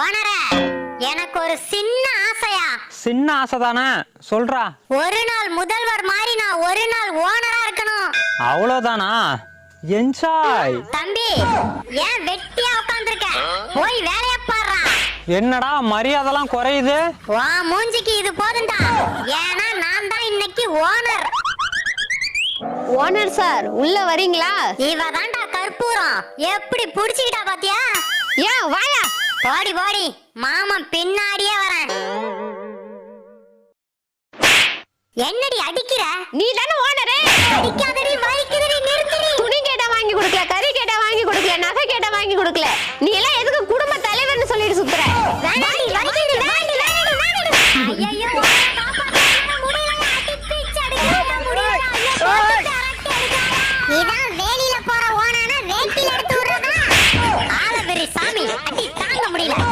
ஓனரே எனக்கு ஒரு சின்ன ஆசையா? சின்ன ஆசை தானே சொல்றா. ஒரு நாள் முதல்வர் மாதிரி நான் ஒரு நாள் ஓனரா இருக்கணும். அவ்வளோதானா என்ஜாய் தம்பி ஏன் வெட்டியா உட்காந்துருக்க போய் வேலைய பாடுறா என்னடா மரியாதைலாம் குறையுது? வா மூஞ்சிக்கு இது போதும்டா. ஏன்னா நான் தான் இன்னைக்கு ஓனர். ஓனர் சார் உள்ள வரீங்களா? இவ தான்டா கற்பூரம். எப்படி புடிச்சுக்கிட்டா பாத்தியா? ஏன் வாயா. போடி போடி. மாமன் பின்னாடியே வரேன். என்னடி அடிக்கிற? நீ தானே ஓனரு? அடிக்காதடி வலிக்குதடி நிறுத்துடி. துணி கேட்ட வாங்கி கொடுக்கல கறி கேட்ட வாங்கி கொடுக்கல நகை கேட்ட வாங்கி கொடுக்கல. நீ எல்லாம் எதுக்கு குடும்ப தலைவர்னு சொல்லிட்டு சுத்துற? அடி தாங்க முடியல.